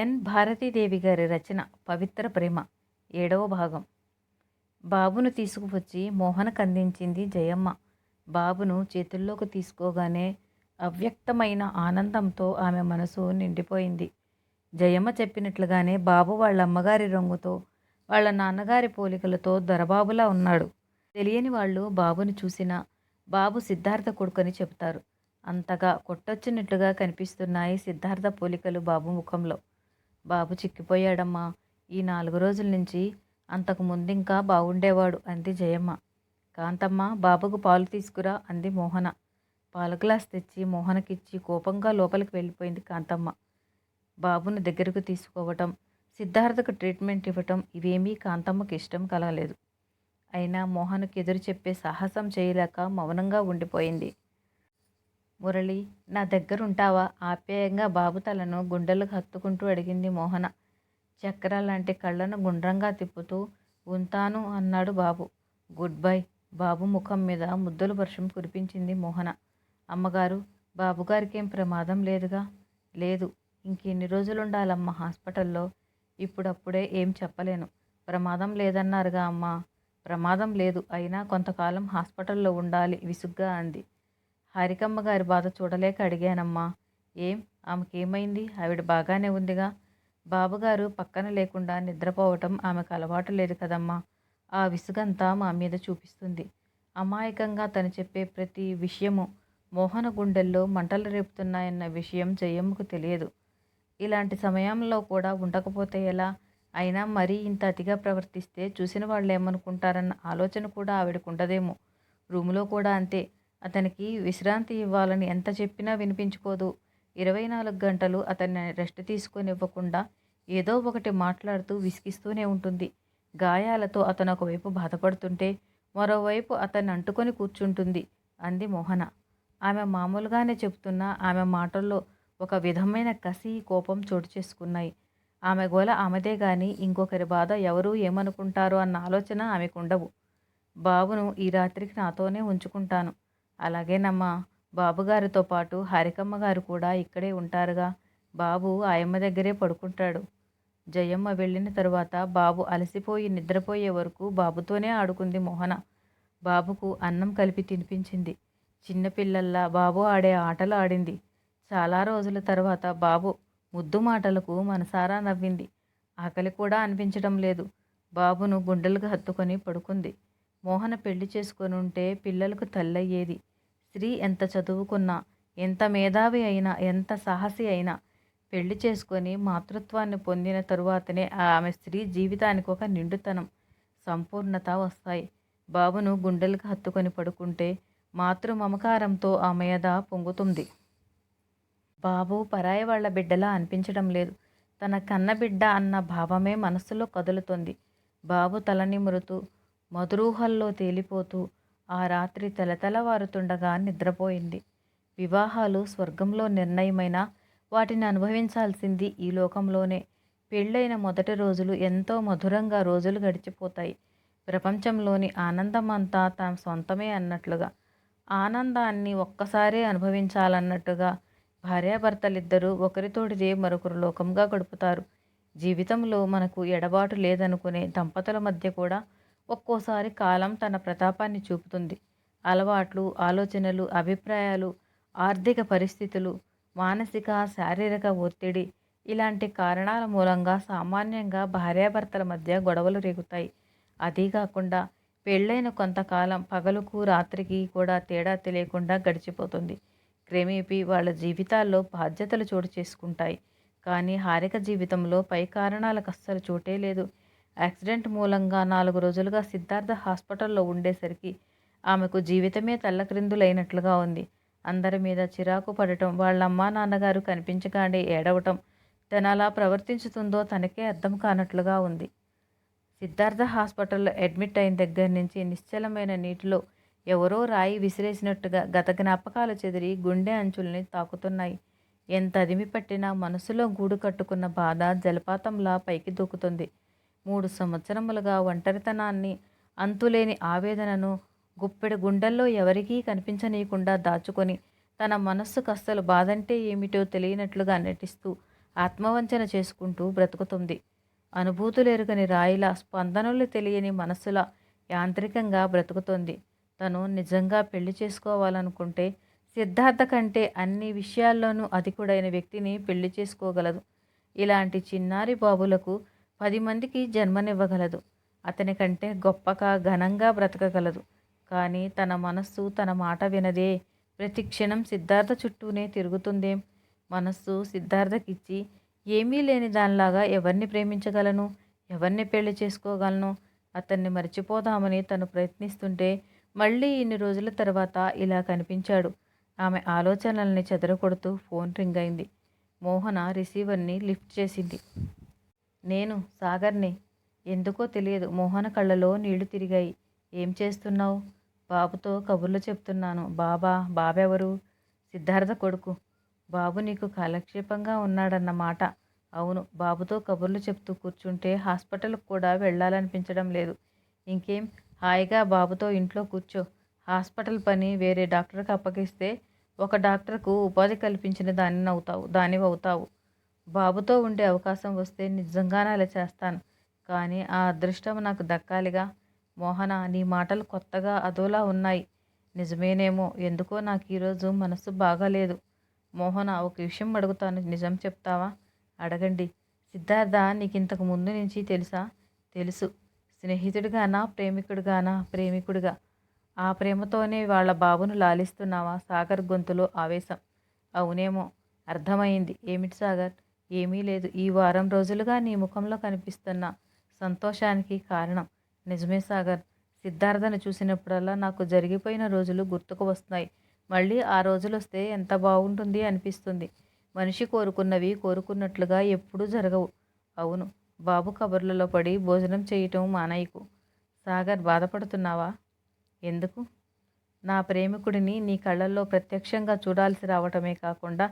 ఎన్. భారతీదేవి గారి రచన పవిత్ర ప్రేమ ఏడవ భాగం. బాబును తీసుకువచ్చి మోహనకు అందించింది జయమ్మ. బాబును చేతుల్లోకి తీసుకోగానే అవ్యక్తమైన ఆనందంతో ఆమె మనసు నిండిపోయింది. జయమ్మ చెప్పినట్లుగానే బాబు వాళ్ళ అమ్మగారి రంగుతో వాళ్ళ నాన్నగారి పోలికలతో దొరబాబులా ఉన్నాడు. తెలియని వాళ్ళు బాబుని చూసినా బాబు సిద్ధార్థ కొడుకని చెబుతారు. అంతగా కొట్టొచ్చినట్లుగా కనిపిస్తున్నాయి సిద్ధార్థ పోలికలు బాబు ముఖంలో. బాబు చిక్కిపోయాడమ్మా. ఈ నాలుగు రోజుల నుంచి అంతకు ముందింకా బాగుండేవాడు అంది జయమ్మ. కాంతమ్మ బాబుకు పాలు తీసుకురా అంది మోహన. పాల గ్లాస్ తెచ్చి మోహనకిచ్చి కోపంగా లోపలికి వెళ్ళిపోయింది కాంతమ్మ. బాబును దగ్గరకు తీసుకోవటం సిద్ధార్థకు ట్రీట్మెంట్ ఇవ్వటం ఇవేమీ కాంతమ్మకి ఇష్టం కలగలేదు. అయినా మోహన్కి ఎదురు చెప్పే సాహసం చేయలేక మౌనంగా ఉండిపోయింది. మురళి నా దగ్గరుంటావా? ఆప్యాయంగా బాబు తలను గుండెలకు హత్తుకుంటూ అడిగింది మోహన. చక్ర లాంటి కళ్ళను గుండ్రంగా తిప్పుతూ ఉంటాను అన్నాడు బాబు. గుడ్ బై బాబు ముఖం మీద ముద్దుల వర్షం కురిపించింది మోహన. అమ్మగారు బాబుగారికి ఏం ప్రమాదం లేదుగా? లేదు. ఇంకెన్ని రోజులుండాలమ్మ హాస్పిటల్లో? ఇప్పుడప్పుడే ఏం చెప్పలేను. ప్రమాదం లేదన్నారుగా అమ్మా. ప్రమాదం లేదు. అయినా కొంతకాలం హాస్పిటల్లో ఉండాలి విసుగ్గా అంది. హారికమ్మ గారి బాధ చూడలేక అడిగానమ్మా. ఏం? ఆమెకేమైంది? ఆవిడ బాగానే ఉందిగా? బాబుగారు పక్కన లేకుండా నిద్రపోవటం ఆమెకు అలవాటు లేదు కదమ్మా. ఆ విసుగంతా మా మీద చూపిస్తుంది. అమాయకంగా తను చెప్పే ప్రతి విషయము మోహన గుండెల్లో మంటలు రేపుతున్నాయన్న విషయం జయమ్మకు తెలియదు. ఇలాంటి సమయంలో కూడా ఉండకపోతే ఎలా? అయినా మరీ ఇంత అతిగా ప్రవర్తిస్తే చూసిన వాళ్ళు ఏమనుకుంటారన్న ఆలోచన కూడా ఆవిడకు ఉండదేమో రూములో కూడా అంతే. అతనికి విశ్రాంతి ఇవ్వాలని ఎంత చెప్పినా వినిపించుకోదు. ఇరవై నాలుగు గంటలు అతన్ని రెస్ట్ తీసుకొని ఇవ్వకుండా ఏదో ఒకటి మాట్లాడుతూ విసిగిస్తూనే ఉంటుంది. గాయాలతో అతను ఒకవైపు బాధపడుతుంటే మరోవైపు అతన్ని అంటుకొని కూర్చుంటుంది అంది మోహన. ఆమె మామూలుగానే చెప్తున్నా ఆమె మాటల్లో ఒక విధమైన కసి కోపం చోటు చేసుకున్నాయి. ఆమె గోల ఆమెదే గాని ఇంకొకరి బాధ ఎవరు ఏమనుకుంటారో అన్న ఆలోచన ఆమెకు ఉండవు బాబును ఈ రాత్రికి నాతోనే ఉంచుకుంటాను. అలాగేనమ్మా బాబుగారితో పాటు హరికమ్మ గారు కూడా ఇక్కడే ఉంటారుగా. బాబు ఆయమ్మ దగ్గరే పడుకుంటాడు. జయమ్మ వెళ్ళిన తరువాత బాబు అలసిపోయి నిద్రపోయే వరకు బాబుతోనే ఆడుకుంది మోహన. బాబుకు అన్నం కలిపి తినిపించింది. చిన్నపిల్లల్లా బాబు ఆడే ఆటలు ఆడింది. చాలా రోజుల తర్వాత బాబు ముద్దు మాటలకు మనసారా నవ్వింది. ఆకలి కూడా అనిపించడం లేదు. బాబును గుండెలకు హత్తుకొని పడుకుంది. మోహన పెళ్ళి చేసుకొని ఉంటే పిల్లలకు తల్లయ్యేది. స్త్రీ ఎంత చదువుకున్నా ఎంత మేధావి అయినా ఎంత సాహసి అయినా పెళ్ళి చేసుకొని మాతృత్వాన్ని పొందిన తరువాతనే ఆమె స్త్రీ జీవితానికి ఒక నిండుతనం సంపూర్ణత వస్తాయి. బాబును గుండెలకు హత్తుకొని పడుకుంటే మాతృ మమకారంతో ఆ మీద పొంగుతుంది. బాబు పరాయి వాళ్ళ బిడ్డలా అనిపించడం లేదు. తన కన్న బిడ్డ అన్న భావమే మనస్సులో కదులుతుంది. బాబు తల నిమురుతూ మధురూహల్లో తేలిపోతూ ఆ రాత్రి తలతలవారుతుండగా నిద్రపోయింది. వివాహాలు స్వర్గంలో నిర్ణయమైన వాటిని అనుభవించాల్సింది ఈ లోకంలోనే. పెళ్ళైన మొదటి రోజులు ఎంతో మధురంగా రోజులు గడిచిపోతాయి. ప్రపంచంలోని ఆనందం అంతా తన సొంతమే అన్నట్లుగా. ఆనందాన్ని ఒక్కసారే అనుభవించాలన్నట్టుగా భార్యాభర్తలిద్దరూ ఒకరితోటిదే మరొకరు లోకంగా గడుపుతారు. జీవితంలో మనకు ఎడబాటు లేదనుకునే దంపతుల మధ్య కూడా ఒక్కోసారి కాలం తన ప్రతాపాన్ని చూపుతుంది. అలవాట్లు ఆలోచనలు అభిప్రాయాలు ఆర్థిక పరిస్థితులు మానసిక శారీరక ఒత్తిడి ఇలాంటి కారణాల మూలంగా సామాన్యంగా భార్యాభర్తల మధ్య గొడవలు రేగుతాయి. అదీ కాకుండా పెళ్ళైన కొంతకాలం పగలుకు రాత్రికి కూడా తేడా తెలియకుండా గడిచిపోతుంది. క్రమేపీ వాళ్ళ జీవితాల్లో బాధ్యతలు చోటు చేసుకుంటాయి. కానీ హారిక జీవితంలో పై కారణాలకు అస్సలు చోటే లేదు. యాక్సిడెంట్ మూలంగా నాలుగు రోజులుగా సిద్ధార్థ హాస్పిటల్లో ఉండేసరికి ఆమెకు జీవితమే తల్లక్రిందులైనట్లుగా ఉంది. అందరి మీద చిరాకు పడటం వాళ్ళ అమ్మా నాన్నగారు కనిపించగానే ఏడవటం తను అలా ప్రవర్తించుతుందో తనకే అర్థం కానట్లుగా ఉంది. సిద్ధార్థ హాస్పిటల్లో అడ్మిట్ అయిన దగ్గర నుంచి నిశ్చలమైన నీటిలో ఎవరో రాయి విసిరేసినట్టుగా గత జ్ఞాపకాలు చెదిరి గుండె అంచుల్ని తాకుతున్నాయి. ఎంత అదిమి పట్టినా మనసులో గూడు కట్టుకున్న బాధ జలపాతంలా పైకి దూకుతుంది. మూడు సంవత్సరములుగా ఒంటరితనాన్ని అంతులేని ఆవేదనను గుప్పెడు గుండెల్లో ఎవరికీ కనిపించనీయకుండా దాచుకొని తన మనస్సుకు అస్సలు బాధంటే ఏమిటో తెలియనట్లుగా నటిస్తూ ఆత్మవంచన చేసుకుంటూ బ్రతుకుతుంది. అనుభూతులెరుగని రాయిలా స్పందనలు తెలియని మనస్సులా యాంత్రికంగా బ్రతుకుతుంది. తను నిజంగా పెళ్ళి చేసుకోవాలనుకుంటే సిద్ధార్థ కంటే అన్ని విషయాల్లోనూ అధికుడైన వ్యక్తిని పెళ్ళి చేసుకోగలదు. ఇలాంటి చిన్నారి బాబులకు పది మందికి జన్మనివ్వగలదు. అతని కంటే గొప్పగా ఘనంగా బ్రతకగలదు. కానీ తన మనస్సు తన మాట వినదే. ప్రతి క్షణం సిద్ధార్థ చుట్టూనే తిరుగుతుందేం. మనస్సు సిద్ధార్థకిచ్చి ఏమీ లేని దానిలాగా ఎవరిని ప్రేమించగలను? ఎవరిని పెళ్ళి చేసుకోగలను? అతన్ని మర్చిపోదామని తను ప్రయత్నిస్తుంటే మళ్ళీ ఇన్ని రోజుల తర్వాత ఇలా కనిపించాడు. ఆమె ఆలోచనల్ని చెదరగొడుతూ ఫోన్ రింగ్ అయింది. మోహన రిసీవర్ని లిఫ్ట్ చేసింది. నేను సాగర్ని. ఎందుకో తెలియదు. మోహన కళ్ళలో నీళ్ళు తిరిగాయి. ఏం చేస్తున్నావు? బాబుతో కబుర్లు చెప్తున్నాను. బాబా బాబెవరు? సిద్ధార్థ కొడుకు. బాబు నీకు కాలక్షేపంగా ఉన్నాడన్న మాట. అవును బాబుతో కబుర్లు చెప్తూ కూర్చుంటే హాస్పిటల్కి కూడా వెళ్ళాలనిపించడం లేదు. ఇంకేం? హాయిగా బాబుతో ఇంట్లో కూర్చో. హాస్పిటల్ పని వేరే డాక్టర్కి అప్పగిస్తే ఒక డాక్టర్కు ఉపాధి కల్పించిన దానిని అవుతావు దానివి అవుతావు. బాబుతో ఉండే అవకాశం వస్తే నిజంగానే అలా చేస్తాను. కానీ ఆ అదృష్టం నాకు దక్కాలిగా. మోహన నీ మాటలు కొత్తగా అదోలా ఉన్నాయి. నిజమేనేమో ఎందుకో నాకు ఈరోజు మనసు బాగాలేదు. మోహన ఒక విషయం అడుగుతాను. నిజం చెప్తావా? అడగండి. సిద్ధార్థ నీకు ఇంతకు ముందు నుంచి తెలుసా? తెలుసు. స్నేహితుడిగానా ప్రేమికుడిగానా? ప్రేమికుడిగా. ఆ ప్రేమతోనే వాళ్ళ బాబును లాలిస్తున్నావా? సాగర్ గొంతులో ఆవేశం. అవునేమో అర్థమైంది. ఏమిటి సాగర్? ఏమీ లేదు. ఈ వారం రోజులుగా నీ ముఖంలో కనిపిస్తున్న సంతోషానికి కారణం నిజమే సాగర్. సిద్ధార్థను చూసినప్పుడల్లా నాకు జరిగిపోయిన రోజులు గుర్తుకు వస్తున్నాయి. మళ్ళీ ఆ రోజులు వస్తే ఎంత బాగుంటుంది అనిపిస్తుంది. మనిషి కోరుకున్నవి కోరుకున్నట్లుగా ఎప్పుడూ జరగవు. అవును బాబు కబుర్లలో పడి భోజనం చేయటం మానయ్యకు సాగర్ బాధపడుతున్నావా? ఎందుకు? నా ప్రేమికుడిని నీ కళ్ళల్లో ప్రత్యక్షంగా చూడాల్సి రావటమే కాకుండా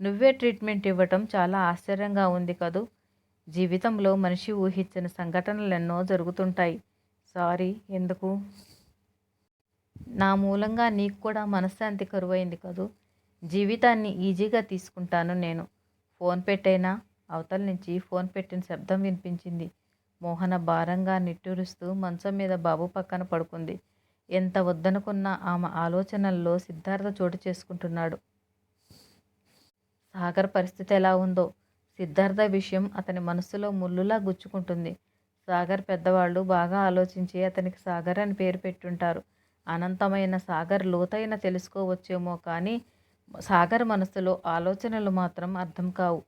నువ్వే ట్రీట్మెంట్ ఇవ్వటం చాలా ఆశ్చర్యంగా ఉంది కదూ. జీవితంలో మనిషి ఊహించిన సంఘటనలు ఎన్నో జరుగుతుంటాయి. సారీ ఎందుకు? నా మూలంగా నీకు కూడా మనశ్శాంతి కరువైంది కదూ. జీవితాన్ని ఈజీగా తీసుకుంటాను నేను. ఫోన్ పెట్టైనా అవతల నుంచి ఫోన్ పెట్టిన శబ్దం వినిపించింది. మోహన భారంగా నిట్టూరుస్తూ మంచం మీద బాబు పక్కన పడుకుంది. ఎంత వద్దనుకున్నా ఆమె ఆలోచనల్లో సిద్ధార్థ చోటు చేసుకుంటున్నాడు. సాగర్ పరిస్థితి ఎలా ఉందో సిద్ధార్థ విషయం అతని మనసులో ముళ్ళులా గుచ్చుకుంటుంది. సాగర్ పెద్దవాళ్ళు బాగా ఆలోచించి అతనికి సాగర్ అని పేరు పెట్టుంటారు. అనంతమైన సాగర్ లోతైన తెలుసుకోవచ్చేమో కానీ సాగర్ మనసులో ఆలోచనలు మాత్రం అర్థం కావు.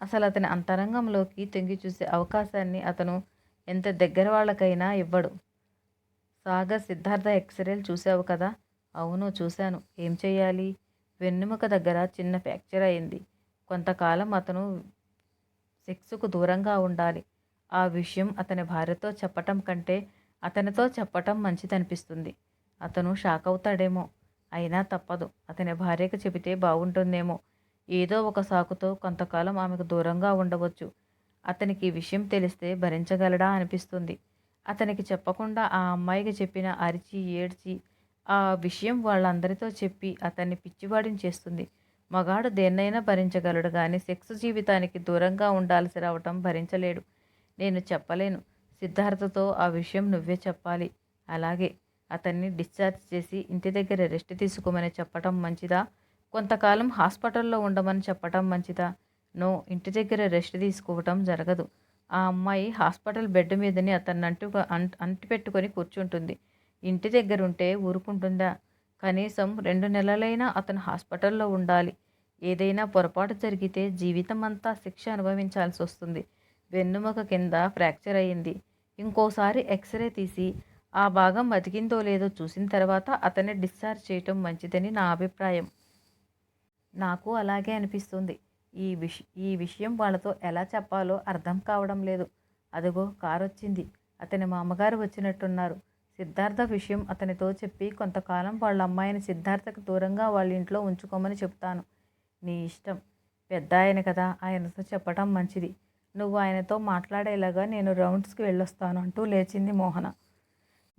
అసలు అతని అంతరంగంలోకి తొంగి చూసే అవకాశాన్ని అతను ఎంత దగ్గర వాళ్ళకైనా ఇవ్వడు. సాగర్ సిద్ధార్థ ఎక్స్రేలు చూసావు కదా? అవును చూశాను. ఏం చేయాలి వెన్నెముక దగ్గర చిన్న ఫ్రాక్చర్ అయింది. కొంతకాలం అతను సెక్స్కు దూరంగా ఉండాలి. ఆ విషయం అతని భార్యతో చెప్పటం కంటే అతనితో చెప్పటం మంచిదనిపిస్తుంది. అతను షాక్ అవుతాడేమో. అయినా తప్పదు. అతని భార్యకు చెబితే బాగుంటుందేమో. ఏదో ఒక సాకుతో కొంతకాలం ఆమెకు దూరంగా ఉండవచ్చు. అతనికి విషయం తెలిస్తే భరించగలడా అనిపిస్తుంది. అతనికి చెప్పకుండా ఆ అమ్మాయికి చెప్పిన అరిచి ఏడ్చి ఆ విషయం వాళ్ళందరితో చెప్పి అతన్ని పిచ్చివాడిని చేస్తుంది. మగాడు దేన్నైనా భరించగలడు కానీ సెక్స్ జీవితానికి దూరంగా ఉండాల్సి రావటం భరించలేడు. నేను చెప్పలేను. సిద్ధార్థతో ఆ విషయం నువ్వే చెప్పాలి. అలాగే అతన్ని డిశ్చార్జ్ చేసి ఇంటి దగ్గర రెస్ట్ తీసుకోమని చెప్పటం మంచిదా? కొంతకాలం హాస్పిటల్లో ఉండమని చెప్పటం మంచిదా? నో ఇంటి దగ్గర రెస్ట్ తీసుకోవటం జరగదు. ఆ అమ్మాయి హాస్పిటల్ బెడ్ మీదని అతన్ని అంటు అంటి పెట్టుకొని కూర్చుంటుంది. ఇంటి దగ్గర ఉంటే ఊరుకుంటుందా? కనీసం రెండు నెలలైనా అతను హాస్పిటల్లో ఉండాలి. ఏదైనా పొరపాటు జరిగితే జీవితం అంతా శిక్ష అనుభవించాల్సి వస్తుంది. వెన్నుముక కింద ఫ్రాక్చర్ అయ్యింది ఇంకోసారి ఎక్స్రే తీసి ఆ భాగం బతికిందో లేదో చూసిన తర్వాత అతన్ని డిశ్చార్జ్ చేయటం మంచిదని నా అభిప్రాయం. నాకు అలాగే అనిపిస్తుంది. ఈ విష ఈ విషయం వాళ్ళతో ఎలా చెప్పాలో అర్థం కావడం లేదు. అదిగో కారు వచ్చింది అతని మామగారు వచ్చినట్టున్నారు. సిద్ధార్థ విషయం అతనితో చెప్పి కొంతకాలం వాళ్ళ అమ్మాయిని సిద్ధార్థకు దూరంగా వాళ్ళ ఇంట్లో ఉంచుకోమని చెప్తాను. నీ ఇష్టం. పెద్ద ఆయన కదా ఆయనతో చెప్పటం మంచిది. నువ్వు ఆయనతో మాట్లాడేలాగా నేను రౌండ్స్కి వెళ్ళొస్తాను అంటూ లేచింది మోహన.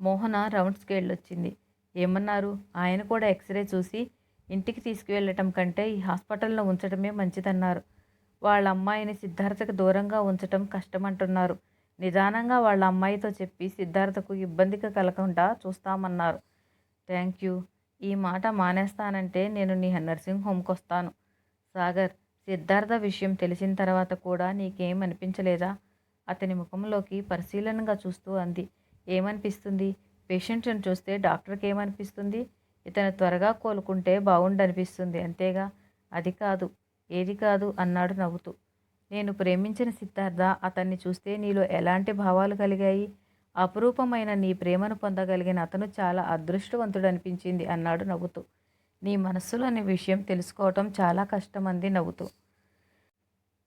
మోహన రౌండ్స్కి వెళ్ళొచ్చింది. ఏమన్నారు? ఆయన కూడా ఎక్స్రే చూసి ఇంటికి తీసుకువెళ్ళటం కంటే ఈ హాస్పిటల్లో ఉంచడమే మంచిదన్నారు. వాళ్ళ అమ్మాయిని సిద్ధార్థకు దూరంగా ఉంచటం కష్టమంటున్నారు. నిదానంగా వాళ్ళ అమ్మాయితో చెప్పి సిద్ధార్థకు ఇబ్బంది కలగకుండా చూస్తామన్నారు. Thank you. ఈ మాట మానేస్తానంటే నేను నీ నర్సింగ్ హోమ్కి వస్తాను. సాగర్ సిద్ధార్థ విషయం తెలిసిన తర్వాత కూడా నీకేం అనిపించలేదా? అతని ముఖంలోకి పరిశీలనగా చూస్తూ అంది. ఏమనిపిస్తుంది? పేషెంట్ని చూస్తే డాక్టర్కి ఏమనిపిస్తుంది? ఇతను త్వరగా కోలుకుంటే బాగుండనిపిస్తుంది అంతేగా? అది కాదు. ఏది కాదు అన్నాడు నవ్వుతూ. నేను ప్రేమించిన సిద్ధార్థ అతన్ని చూస్తే నీలో ఎలాంటి భావాలు కలిగాయి? అపురూపమైన నీ ప్రేమను పొందగలిగిన అతను చాలా అదృష్టవంతుడు అనిపించింది అన్నాడు నవ్వుతూ. నీ మనస్సులోని విషయం తెలుసుకోవటం చాలా కష్టమంది నవ్వుతూ.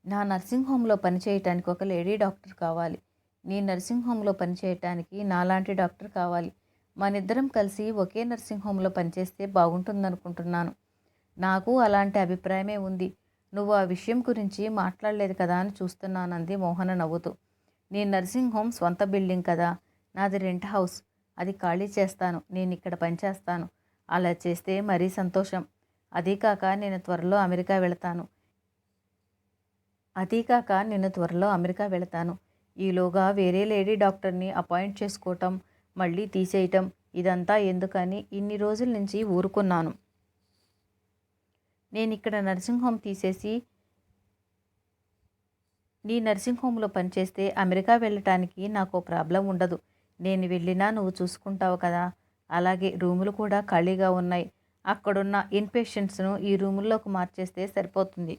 నా నర్సింగ్ హోమ్లో పనిచేయటానికి ఒక లేడీ డాక్టర్ కావాలి. నీ నర్సింగ్ హోమ్లో పనిచేయటానికి నాలాంటి డాక్టర్ కావాలి. మనిద్దరం కలిసి ఒకే నర్సింగ్ హోమ్లో పనిచేస్తే బాగుంటుందనుకుంటున్నాను. నాకు అలాంటి అభిప్రాయమే ఉంది. నువ్వు ఆ విషయం గురించి మాట్లాడలేదు కదా అని చూస్తున్నానంది మోహన నవ్వుతూ. నీ నర్సింగ్ హోమ్ స్వంత బిల్డింగ్ కదా నాది రెంట్ హౌస్. అది ఖాళీ చేస్తాను నేను ఇక్కడ పనిచేస్తాను. అలా చేస్తే మరీ సంతోషం. అదీ కాక నేను త్వరలో అమెరికా వెళతాను. అదీ కాక నేను త్వరలో అమెరికా వెళతాను. ఈలోగా వేరే లేడీ డాక్టర్ని అపాయింట్ చేసుకోవటం మళ్ళీ తీసేయటం ఇదంతా ఎందుకని ఇన్ని రోజుల నుంచి ఊరుకున్నాను. నేను ఇక్కడ నర్సింగ్ హోమ్ తీసేసి నీ నర్సింగ్ హోమ్లో పనిచేస్తే అమెరికా వెళ్ళటానికి నాకు ప్రాబ్లం ఉండదు. నేను వెళ్ళినా నువ్వు చూసుకుంటావు కదా. అలాగే రూములు కూడా ఖాళీగా ఉన్నాయి. అక్కడున్న ఇన్పేషెంట్స్ను ఈ రూముల్లోకి మార్చేస్తే సరిపోతుంది.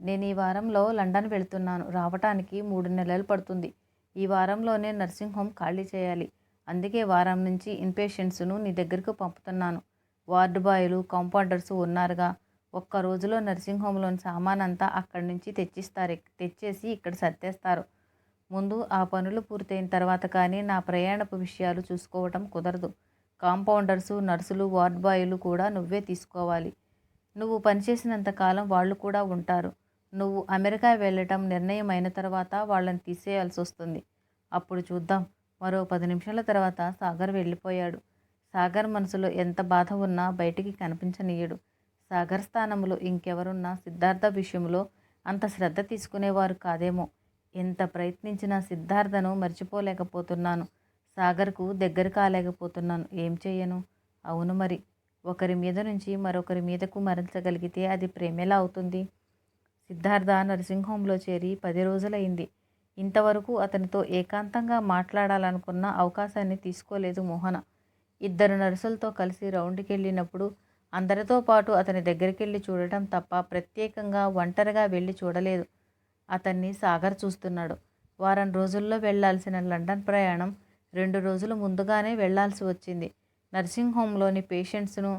నేను ఈ వారంలో లండన్ వెళుతున్నాను. రావటానికి మూడు నెలలు పడుతుంది. ఈ వారంలోనే నర్సింగ్ హోమ్ ఖాళీ చేయాలి. అందుకే వారం నుంచి ఇన్పేషెంట్స్ను నీ దగ్గరకు పంపుతున్నాను. వార్డు బాయ్లు కాంపౌండర్స్ ఉన్నారుగా. ఒక్క రోజులో నర్సింగ్ హోమ్లోని సామాన్ అంతా అక్కడి నుంచి తెచ్చిస్తారు తెచ్చేసి ఇక్కడ సర్దేస్తారు. ముందు ఆ పనులు పూర్తయిన తర్వాత కానీ నా ప్రయాణపు విషయాలు చూసుకోవటం కుదరదు. కాంపౌండర్సు నర్సులు వార్డ్ బాయ్లు కూడా నువ్వే తీసుకోవాలి. నువ్వు పనిచేసినంత కాలం వాళ్ళు కూడా ఉంటారు. నువ్వు అమెరికా వెళ్ళటం నిర్ణయం అయిన తర్వాత వాళ్ళని తీసేయాల్సి వస్తుంది. అప్పుడు చూద్దాం. మరో పది నిమిషాల తర్వాత సాగర్ వెళ్ళిపోయాడు. సాగర్ మనసులో ఎంత బాధ ఉన్నా బయటికి కనిపించనీయడు. సాగర్ స్థానంలో ఇంకెవరున్నా సిద్ధార్థ విషయంలో అంత శ్రద్ధ తీసుకునేవారు కాదేమో. ఎంత ప్రయత్నించినా సిద్ధార్థను మర్చిపోలేకపోతున్నాను. సాగర్కు దగ్గర కాలేకపోతున్నాను. ఏం చేయను? అవును మరి. ఒకరి మీద నుంచి మరొకరి మీదకు మరల్చగలిగితే అది ప్రేమేలా అవుతుంది? సిద్ధార్థ నర్సింగ్ చేరి పది రోజులైంది. ఇంతవరకు అతనితో ఏకాంతంగా మాట్లాడాలనుకున్న అవకాశాన్ని తీసుకోలేదు మోహన. ఇద్దరు నర్సులతో కలిసి రౌండ్కి వెళ్ళినప్పుడు అందరితో పాటు అతని దగ్గరికి వెళ్ళి చూడటం తప్ప ప్రత్యేకంగా ఒంటరిగా వెళ్ళి చూడలేదు. అతన్ని సాగర్ చూస్తున్నాడు. వారం రోజుల్లో వెళ్ళాల్సిన లండన్ ప్రయాణం రెండు రోజులు ముందుగానే వెళ్ళాల్సి వచ్చింది. నర్సింగ్ హోమ్లోని పేషెంట్స్ను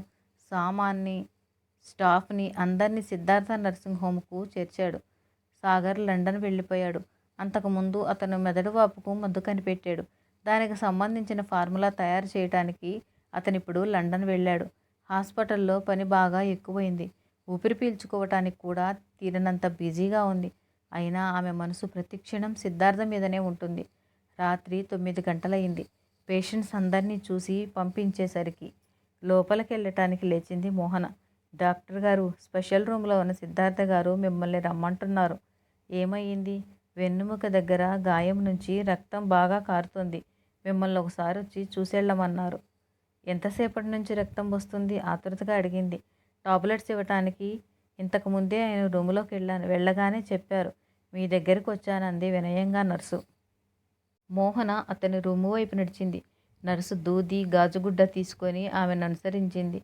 సామాన్ని స్టాఫ్ని అందరినీ సిద్ధార్థ నర్సింగ్ హోమ్కు చేర్చాడు. సాగర్ లండన్ వెళ్ళిపోయాడు. అంతకుముందు అతను మెదడు వాపుకు మందు కనిపెట్టాడు. దానికి సంబంధించిన ఫార్ములా తయారు చేయడానికి అతనిప్పుడు లండన్ వెళ్ళాడు. హాస్పిటల్లో పని బాగా ఎక్కువైంది. ఊపిరి పీల్చుకోవటానికి కూడా తీరనంత బిజీగా ఉంది. అయినా ఆమె మనసు ప్రతిక్షణం సిద్ధార్థ మీదనే ఉంటుంది. రాత్రి తొమ్మిది గంటలయింది పేషెంట్స్ అందరినీ చూసి పంపించేసరికి లోపలికి వెళ్ళటానికి లేచింది మోహన. డాక్టర్ గారు స్పెషల్ రూమ్లో ఉన్న సిద్ధార్థ గారు మిమ్మల్ని రమ్మంటున్నారు. ఏమయ్యింది? వెన్నుముక దగ్గర గాయం నుంచి రక్తం బాగా కారుతుంది. మిమ్మల్ని ఒకసారి వచ్చి చూసేళ్ళమన్నారు. ఎంతసేపటి నుంచి రక్తం వస్తుంది? ఆతృతగా అడిగింది. టాబ్లెట్స్ ఇవ్వటానికి ఇంతకుముందే ఆయన రూములోకి వెళ్ళాను. వెళ్ళగానే చెప్పారు. మీ దగ్గరికి వచ్చానంది వినయంగా నర్సు. మోహన అతని రూము వైపు నడిచింది. నర్సు దూది గాజుగుడ్డ తీసుకొని ఆమెను అనుసరించింది.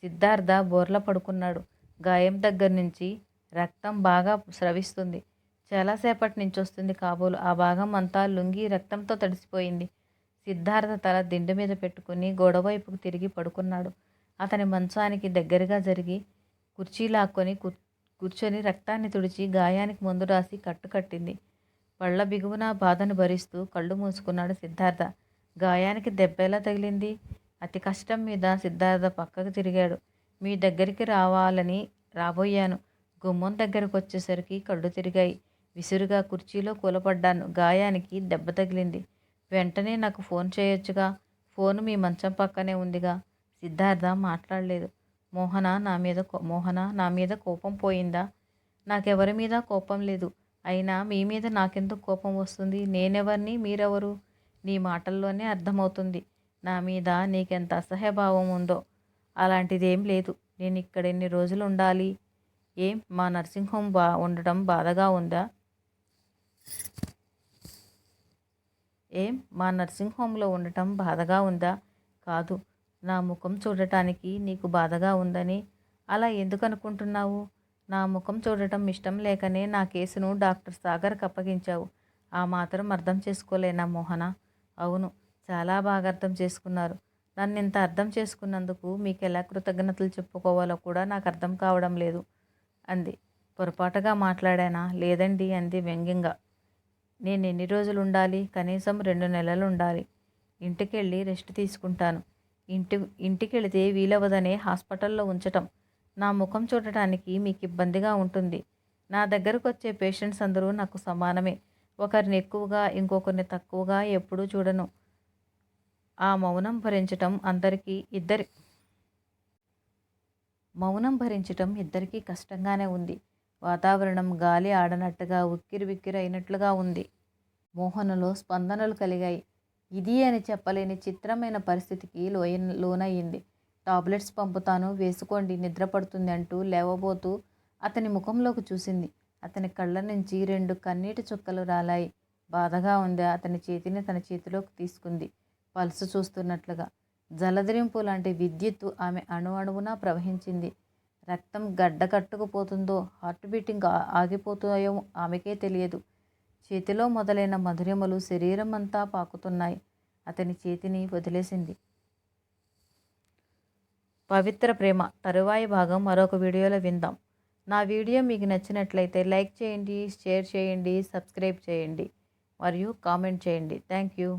సిద్ధార్థ బోర్ల పడుకున్నాడు. గాయం దగ్గర నుంచి రక్తం బాగా స్రవిస్తుంది. చాలాసేపటి నుంచి వస్తుంది కాబోలు. ఆ భాగం అంతా లుంగి రక్తంతో తడిసిపోయింది. సిద్ధార్థ తల దిండు మీద పెట్టుకుని గోడవైపుకు తిరిగి పడుకున్నాడు. అతని మంచానికి దగ్గరగా జరిగి కుర్చీ లాక్కొని కూర్చొని రక్తాన్ని తుడిచి గాయానికి మందు రాసి కట్టుకట్టింది పళ్ళ బిగువున బాధను భరిస్తూ కళ్ళు మూసుకున్నాడు సిద్ధార్థ. గాయానికి దెబ్బెలా తగిలింది? అతి కష్టం మీద సిద్ధార్థ పక్కకు తిరిగాడు. మీ దగ్గరికి రావాలని రాబోయాను. గుమ్మం దగ్గరకు వచ్చేసరికి కళ్ళు తిరిగాయి. విసురుగా కుర్చీలో కూలపడ్డాను. గాయానికి దెబ్బ తగిలింది. వెంటనే నాకు ఫోన్ చేయొచ్చుగా. ఫోన్ మీ మంచం పక్కనే ఉందిగా. సిద్ధార్థ మాట్లాడలేదు. మోహన నా మీద మోహన నా మీద కోపం పోయిందా? నాకెవరి మీద కోపం లేదు. అయినా మీ మీద నాకెందుకు కోపం వస్తుంది? నేనెవరిని? మీరెవరు? నీ మాటల్లోనే అర్థమవుతుంది. నా మీద నీకెంత అసహ్యభావం ఉందో. అలాంటిదేం లేదు. నేను ఇక్కడ ఎన్ని రోజులు ఉండాలి? ఏం? మా నర్సింగ్ హోమ్ బా ఉండటం బాధగా ఉందా? ఏం మా నర్సింగ్ హోమ్లో ఉండటం బాధగా ఉందా? కాదు. నా ముఖం చూడటానికి నీకు బాధగా ఉందని. అలా ఎందుకు అనుకుంటున్నావు? నా ముఖం చూడటం ఇష్టం లేకనే నా కేసును డాక్టర్ సాగర్కి అప్పగించావు. ఆ మాత్రం అర్థం చేసుకోలేనా మోహన? అవును. చాలా బాగా అర్థం చేసుకున్నారు. నన్ను ఇంత అర్థం చేసుకున్నందుకు మీకు ఎలా కృతజ్ఞతలు చెప్పుకోవాలో కూడా నాకు అర్థం కావడం లేదు. అంది. పొరపాటుగా మాట్లాడానా? లేదండి అంది వ్యంగ్యంగా. నేను ఎన్ని రోజులు ఉండాలి? కనీసం రెండు నెలలు ఉండాలి. ఇంటికెళ్ళి రెస్ట్ తీసుకుంటాను. ఇంటి ఇంటికి వెళితే వీలవదనే హాస్పిటల్లో ఉంచటం నా ముఖం చూడటానికి మీకు ఇబ్బందిగా ఉంటుంది. నా దగ్గరకు వచ్చే పేషెంట్స్ అందరూ నాకు సమానమే. ఒకరిని ఎక్కువగా ఇంకొకరిని తక్కువగా ఎప్పుడూ చూడను. ఆ మౌనం భరించటం అందరికీ ఇద్దరి మౌనం భరించటం ఇద్దరికీ కష్టంగానే ఉంది. వాతావరణం గాలి ఆడనట్టుగా ఉక్కిరి అయినట్లుగా ఉంది. మోహనలో స్పందనలు కలిగాయి. ఇది అని చెప్పలేని చిత్రమైన పరిస్థితికి లోయ లోనయ్యింది. టాబ్లెట్స్ పంపుతాను వేసుకోండి నిద్రపడుతుంది అంటూ లేవబోతూ అతని ముఖంలోకి చూసింది. అతని కళ్ళ నుంచి రెండు కన్నీటి చుక్కలు రాలాయి. బాధగా ఉంది. అతని చేతిని తన చేతిలోకి తీసుకుంది. పల్సు చూస్తున్నట్లుగా. జలధరింపు లాంటి విద్యుత్తు ఆమె అణు అణువునా ప్రవహించింది. రక్తం గడ్డ కట్టుకుపోతుందో హార్ట్ బీటింగ్ ఆగిపోతాయో ఆమెకే తెలియదు. చేతిలో మొదలైన మధురిమలు శరీరం అంతా పాకుతున్నాయి. అతని చేతిని వదిలేసింది. పవిత్ర ప్రేమ. తరువాయి భాగం మరొక వీడియోలో విందాం. నా వీడియో మీకు నచ్చినట్లయితే లైక్ చేయండి షేర్ చేయండి సబ్స్క్రైబ్ చేయండి మరియు కామెంట్ చేయండి. Thank you.